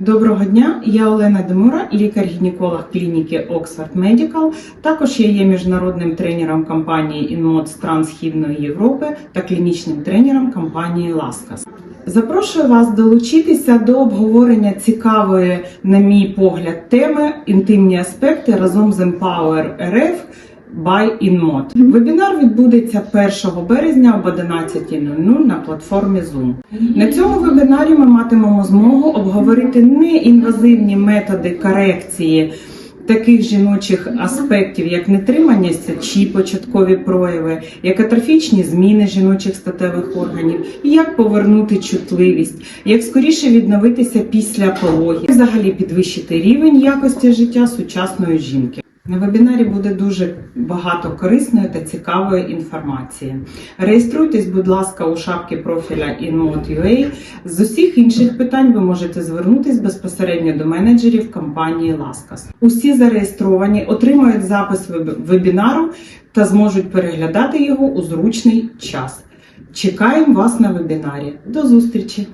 Доброго дня, я Олена Демура, лікар-гінеколог клініки Oxford Medical. Також я є міжнародним тренером компанії InMod стран Східної Європи та клінічним тренером компанії Laskas. Запрошую вас долучитися до обговорення цікавої, на мій погляд, теми інтимні аспекти разом з Empower RF by InMod. Вебінар відбудеться 1 березня об 11.00 на платформі Zoom. На цьому вебінарі ми матимемо змогу обговорити неінвазивні методи корекції таких жіночих аспектів, як нетримання сечі, початкові прояви, як атрофічні зміни жіночих статевих органів, і як повернути чутливість, як скоріше відновитися після пологів, взагалі підвищити рівень якості життя сучасної жінки. На вебінарі буде дуже багато корисної та цікавої інформації. Реєструйтесь, будь ласка, у шапці профіля InMod.ua. З усіх інших питань ви можете звернутись безпосередньо до менеджерів компанії Laskas. Усі зареєстровані отримають запис вебінару та зможуть переглядати його у зручний час. Чекаємо вас на вебінарі. До зустрічі!